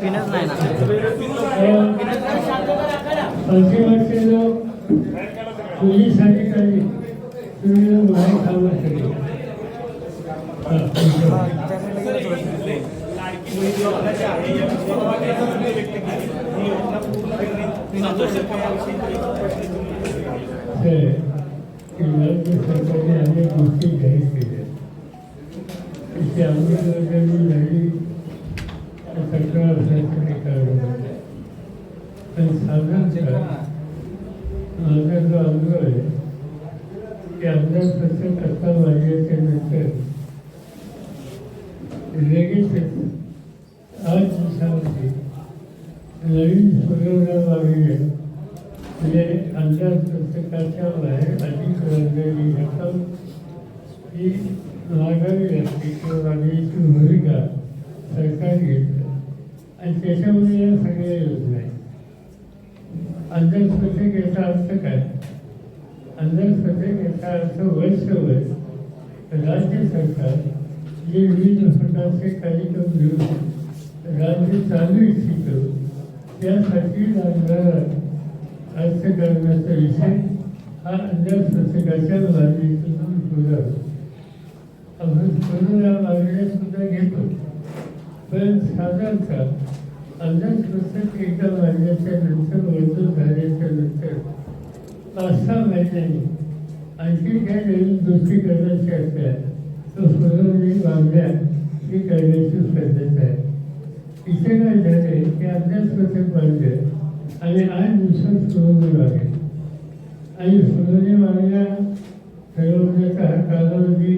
पिनच नाही ना पोलीस अधिकारी बाहेर कामं सरकारने अनेक त्याची अंमलबजावणी झाली सरकार असल्याचं कारण पण साधारणतः माझा जो अनुभव आहे ते आमदार कसं कसा वाढल्याच्या नंतर लगेचच आठ दिवसामध्ये नवीन सुधारणा म्हणजे आमदार पुस्तकाच्या बाहेर अधिक वर्गणी रक्कम ही मागावी लागते किंवा मागणीची भूमिका सरकार घेतं आणि त्याच्यामुळे या सगळ्या योजना आहेत अंदाज याचा अर्थ काय अंदाज पत्रक याचा अर्थ वर्षभर राज्य सरकार जे विविध प्रकारचे कार्यक्रम घेऊन राज्य चालू इच्छितो त्यासाठी लागणारा अर्थकारणाचा विषय हा? अंदाज पत्रकाच्या मागणीतून पुरा आपण करून या सुद्धा घेतो. पण साधारणतः अंदाज पुस्तक एकदा मांडल्याच्या नंतर मंजूर झाल्याच्यानंतर पाच सहा महिन्यांनी आणखी काय नवीन गोष्टी करायच्या असल्या तो फुलवणी मागण्या ही करण्याची पद्धत आहे. इथे काय झाले की अंदाज पुस्तक आणि आठ दिवसात फुलवणी मागेल आणि फुलवणी मागण्या ठरवण्याचा कालावधी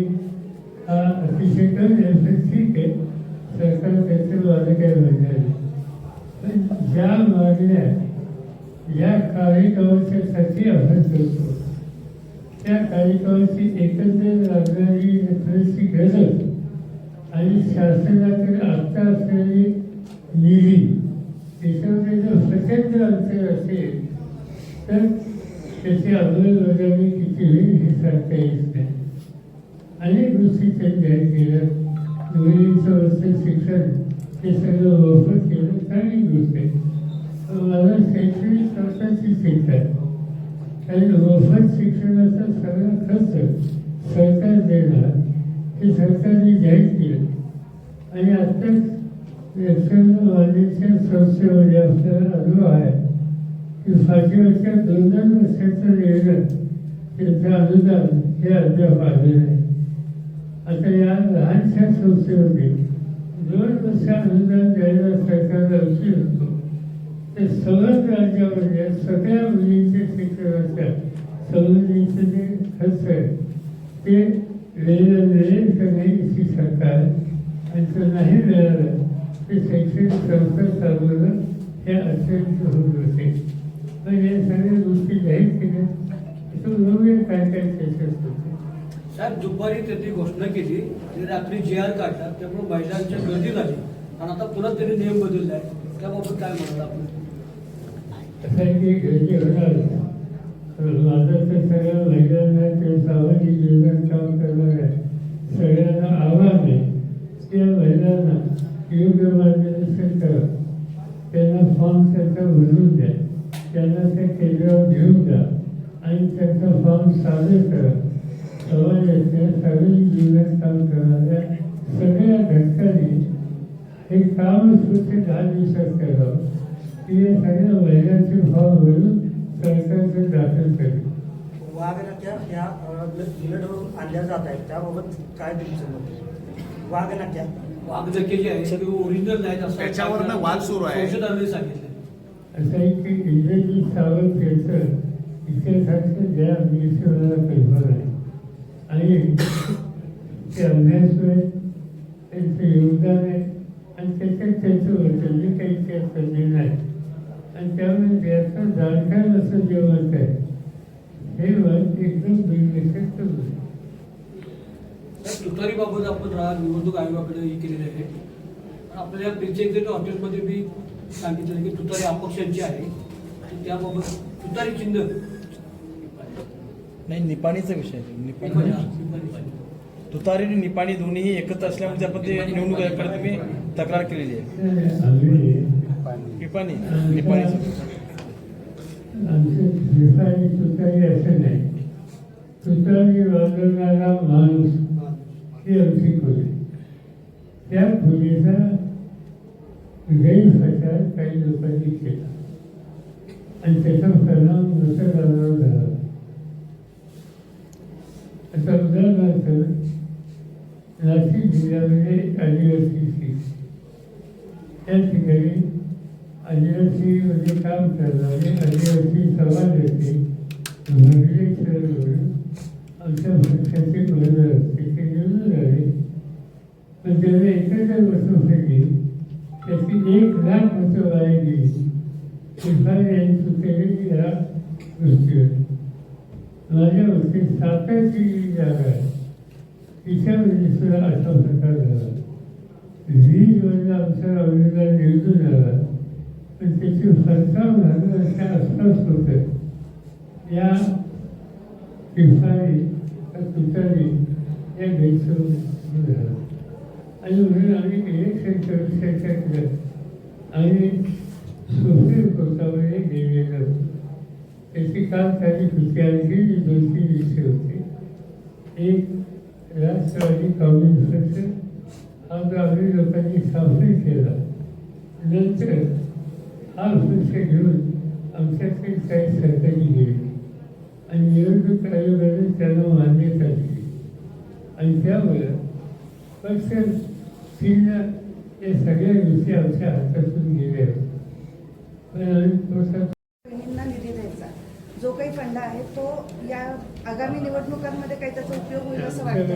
हा अतिशय कमी ठीक आहे सरकार त्याचे माझं काय म्हणणं पण ज्या मागण्या या कार्यक्रमाच्यासाठी आपण करतो त्या कार्यक्रमाची एकंदर लागणारी थोडीशी गरज आणि शासनाकडे आता असलेली निधी त्याच्यामध्ये जर प्रचंड अंतर असेल तर त्याची अंमलबजावणी किती होईल हे सांगता येत नाही अनेक गोष्टी त्यांनी जाहीर केल्या मुलींचं वरचं शिक्षण हे सगळं मोफत केलं. चांगली गोष्ट. आहे मला शैक्षणिक खर्चाची चिंता आहे. कारण मोफत शिक्षणाचा सगळा खर्च सरकार देणार हे सरकारने जाहीर केलं. आणि आत्ताच यशवंत मानेच्या संस्थेमध्ये आपल्याला अनुभव आहे की फाशीवरच्या दोन दोन वर्षाचं निर्णय त्याचं अनुदान हे अद्याप आलेलं आहे आता या लहानशा संस्थेमध्ये दोन वर्ष अनुदान द्यायला सरकारला उशीर होतो. ते सगळ्याच राज्यामध्ये सगळ्या मुलींच्या शिक्षणाच्या सवलतीचे जे खर्च आहे ते वेळेला वेळेत करण्याची सरकार आणि तो नाही मिळालं ते शैक्षणिक संस्था चालवणं हे अत्यंत होत होते पण या सगळ्या गोष्टी जाहीर केल्या इथून बघूया काय काय त्याच्यात होते? साहेब दुपारी त्यांनी घोषणा केली आणि रात्री जी आर काढला त्यामुळे महिलांच्या गर्दी झाली. आणि आता पुन्हा त्यांनी नियम बदलले आहे त्याबाबत काय म्हणतात आपण? असं आहे की घरी होणार माझं तर सगळ्या महिलांना ते सामाजिक जीवनात काम करणार आहे सगळ्यांना आव्हान आहे त्या महिलांना योग्य मार्गदर्शन करा. त्यांना फॉर्म त्यांचा भरून द्या. त्यांना त्या केंद्रावर घेऊन जा. आणि त्यांचा फॉर्म सादर करा. समाजाच्या सार्वजनिक जीवनात काम करणाऱ्या सगळ्या घटकांनी हे काम सुद्धा दहा दिवसात करावं की? या सगळ्या महिलांचे फॉर्म भरून सरकारकडे दाखल करेल वाघनक्या ह्या बुलेटवरून आणल्या जात आहेत त्याबाबत काय तुमचं मत आहे? वाघनक्या वाघजके जे आहे ते ओरिजिनल नाहीत असं त्याच्यावरनं वाद सुरू आहे. संशोधनाने सांगितले. असं आहे की इंद्रजीत सावंत यांचं इतिहासाचं ज्या कल्पना आहे आणि ते अभ्यासमय त्यांचं योगदान आहे आणि त्याच्यात त्यांचं वचन काही इतिहास करलेलं आहे आणि त्यामुळे त्याचं जाणकार असं जे मत आहे हे मत एकदम बिनविषक्त होतं तर तुतारीबाबत आपण रा- निवडणूक आयोगाकडे हे केलेलं आहे. पण आपल्याला पिरचे एक्झिट हॉटेलमध्ये मी सांगितलं की तुतारी अपक्षांची आहे. आणि त्याबाबत तुतारी चिन्ह नाही निपाणीचा विषय आहे. निपाणी- निपाणी निपाणी. तुतारी आणि निपाणी दोन्ही एकत्र असल्यामुळे आपण ते निवडणूक आयोगाकडे तुम्ही तक्रार केलेली आहे निपाणी निपाणी आमचे शिपाई तुतारी असं नाही तुतारी वाजवणारा माणूस ही आमची खोली त्या खोलीचा गैरप्रचार काही लोकांनी केला आणि त्याचा परिणाम मतदारावर झाला आता उदाहरणार्थ नाशिक जिल्ह्यामध्ये एक आदिवासी त्या ठिकाणी आदिवासीमध्ये काम करणारे आदिवासी समाजाचे भरले शहर आमच्या पक्षाचे बरोबर असते ते निवडून आले पण त्याला एकत्र बसवण्यासाठी त्याची एक लाख मतं वाया गेली शिफाई यांनी सुचवलेली या गोष्टीवर माझ्या वरती साताची जी जागा आहे तिच्यामध्ये सुद्धा असा प्रकार झाला. वीजवरला आमचा अविर्भाव निवडून आला पण त्याची झालं अशा आसपास होतं या शिफाई तुतारी या गैरसमज झाला. आणि म्हणून आम्ही इलेक्शन कमिशनच्या केलं आणि सुप्रीम कोर्टामध्ये गेलेलो होतो. त्याची काल तारीख होती दोनशे दोन तीन विषय होते एक राष्ट्रवादी काँग्रेस पक्ष हा ग्रामीण लोकांनी सामना केला नंतर हा पक्ष घेऊन आमच्याकडे काही सरकारी गेली आणि निवडणूक आयोगाने त्यांना मान्यता दिली आणि त्यामुळं पक्ष चिन्ह या सगळ्या गोष्टी आमच्या हातातून गेल्या पण आम्ही जो काही फंड आहे तो या आगामी निवडणुकांमध्ये काही त्याचा उपयोग होईल असं वाटतं